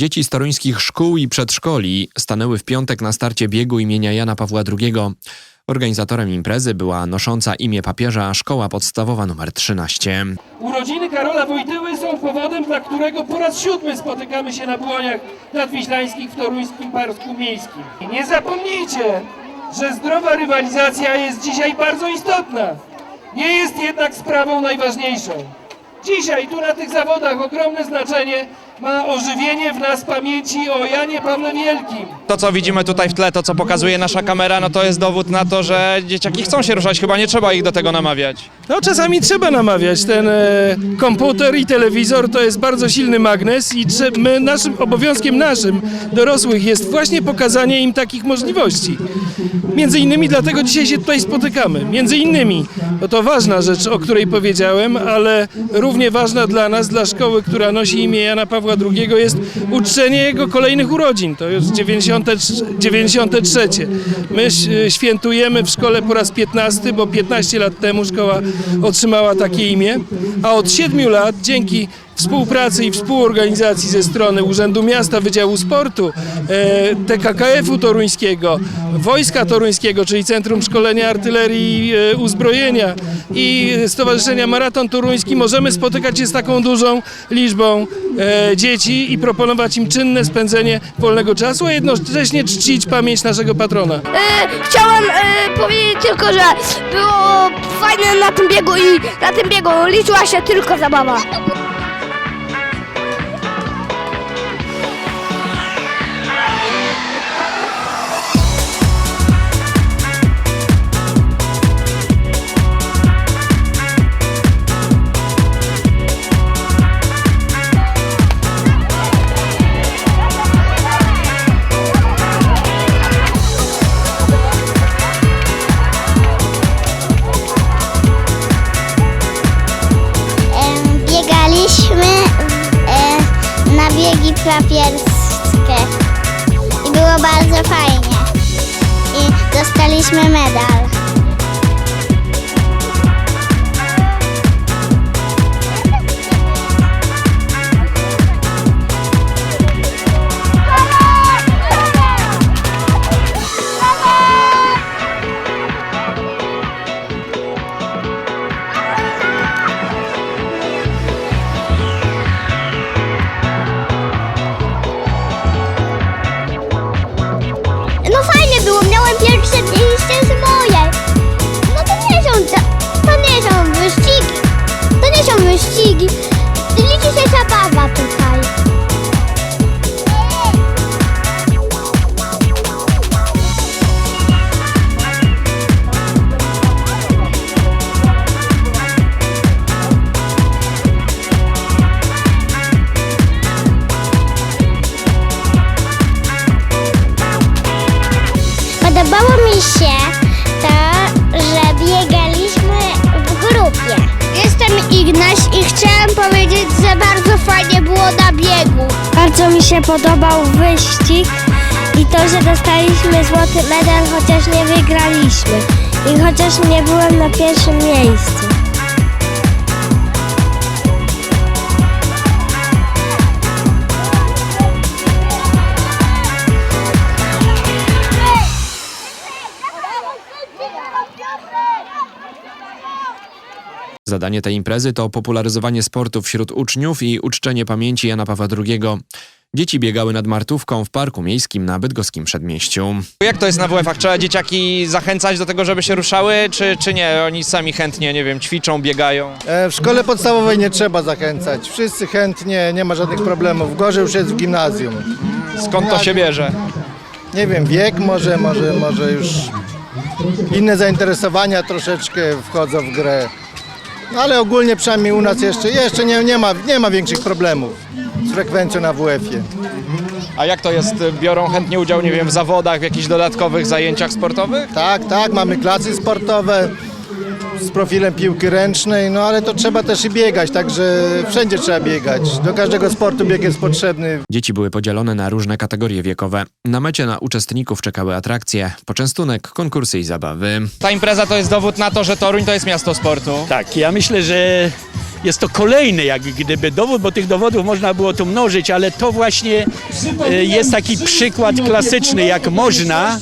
Dzieci toruńskich szkół i przedszkoli stanęły w piątek na starcie biegu imienia Jana Pawła II. Organizatorem imprezy była nosząca imię papieża Szkoła Podstawowa nr 13. Urodziny Karola Wojtyły są powodem, dla którego po raz siódmy spotykamy się na błoniach nadwiślańskich w toruńskim Parku Miejskim. I nie zapomnijcie, że zdrowa rywalizacja jest dzisiaj bardzo istotna. Nie jest jednak sprawą najważniejszą. Dzisiaj tu na tych zawodach ogromne znaczenie ma ożywienie w nas pamięci o Janie Pawle Wielkim. To, co widzimy tutaj w tle, to, co pokazuje nasza kamera, no to jest dowód na to, że dzieciaki chcą się ruszać. Chyba nie trzeba ich do tego namawiać. No czasami trzeba namawiać. Ten e, komputer i telewizor to jest bardzo silny magnes i trze- my, naszym obowiązkiem naszym, dorosłych, jest właśnie pokazanie im takich możliwości. Między innymi dlatego dzisiaj się tutaj spotykamy. Między innymi, bo to ważna rzecz, o której powiedziałem, ale równie ważna dla nas, dla szkoły, która nosi imię Jana Pawła II, jest uczczenie jego kolejnych urodzin. To jest 93. 93. My świętujemy w szkole po raz 15, bo 15 lat temu szkoła otrzymała takie imię, a od 7 lat dzięki współpracy i współorganizacji ze strony Urzędu Miasta Wydziału Sportu, e, TKKF-u toruńskiego, Wojska Toruńskiego, czyli Centrum Szkolenia Artylerii i e, Uzbrojenia i Stowarzyszenia Maraton Toruński możemy spotykać się z taką dużą liczbą e, dzieci i proponować im czynne spędzenie wolnego czasu, a jednocześnie czcić pamięć naszego patrona. Chciałem e, powiedzieć tylko, że było fajne na tym biegu i na tym biegu liczyła się tylko zabawa. Papierskie i było bardzo fajnie. I dostaliśmy medal. Podobało mi się to, że biegaliśmy w grupie. Jestem Ignaś i chciałem powiedzieć, że bardzo fajnie było na biegu. Bardzo mi się podobał wyścig i to, że dostaliśmy złoty medal, chociaż nie wygraliśmy. I chociaż nie byłem na pierwszym miejscu. Zadanie tej imprezy to popularyzowanie sportu wśród uczniów i uczczenie pamięci Jana Pawła II. Dzieci biegały nad Martówką w Parku Miejskim na bydgoskim przedmieściu. Jak to jest na WF-ach? Trzeba dzieciaki zachęcać do tego, żeby się ruszały, czy, czy nie? Oni sami chętnie, nie wiem, ćwiczą, biegają. E, W szkole podstawowej nie trzeba zachęcać. Wszyscy chętnie, nie ma żadnych problemów. Gorzej już jest w gimnazjum. Skąd to się bierze? Nie wiem, wiek może, może, może już inne zainteresowania troszeczkę wchodzą w grę. Ale ogólnie przynajmniej u nas jeszcze, jeszcze nie, nie, ma, nie ma większych problemów z frekwencją na WF-ie. A jak to jest? Biorą chętnie udział, nie wiem, w zawodach, w jakichś dodatkowych zajęciach sportowych? Tak, tak, mamy klasy sportowe. Z profilem piłki ręcznej, no ale to trzeba też i biegać, także wszędzie trzeba biegać. Do każdego sportu bieg jest potrzebny. Dzieci były podzielone na różne kategorie wiekowe. Na mecie na uczestników czekały atrakcje, poczęstunek, konkursy i zabawy. Ta impreza to jest dowód na to, że Toruń to jest miasto sportu. Tak, ja myślę, że jest to kolejny jak gdyby dowód, bo tych dowodów można było tu mnożyć, ale to właśnie e, jest taki przykład klasyczny, jak można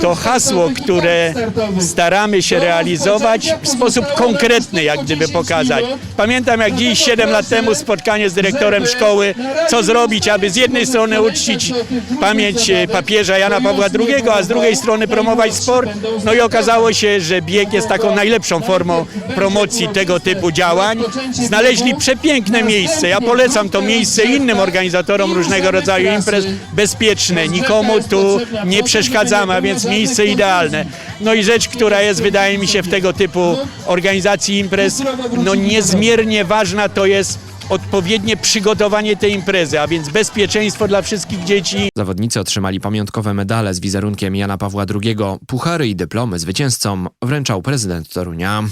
to hasło, które staramy się realizować w sposób konkretny, jak gdyby pokazać. Pamiętam jak dziś 7 lat temu spotkanie z dyrektorem szkoły, co zrobić, aby z jednej strony uczcić pamięć e, papieża Jana Pawła II, a z drugiej strony promować sport. No i okazało się, że bieg jest taką najlepszą formą promocji tego typu działań. Znaleźli przepiękne miejsce. Ja polecam to miejsce innym organizatorom różnego rodzaju imprez. Bezpieczne, nikomu tu nie przeszkadzamy, a więc miejsce idealne. No i rzecz, która jest, wydaje mi się, w tego typu organizacji imprez, no niezmiernie ważna, to jest odpowiednie przygotowanie tej imprezy, a więc bezpieczeństwo dla wszystkich dzieci. Zawodnicy otrzymali pamiątkowe medale z wizerunkiem Jana Pawła II. Puchary i dyplomy zwycięzcom wręczał prezydent Torunia.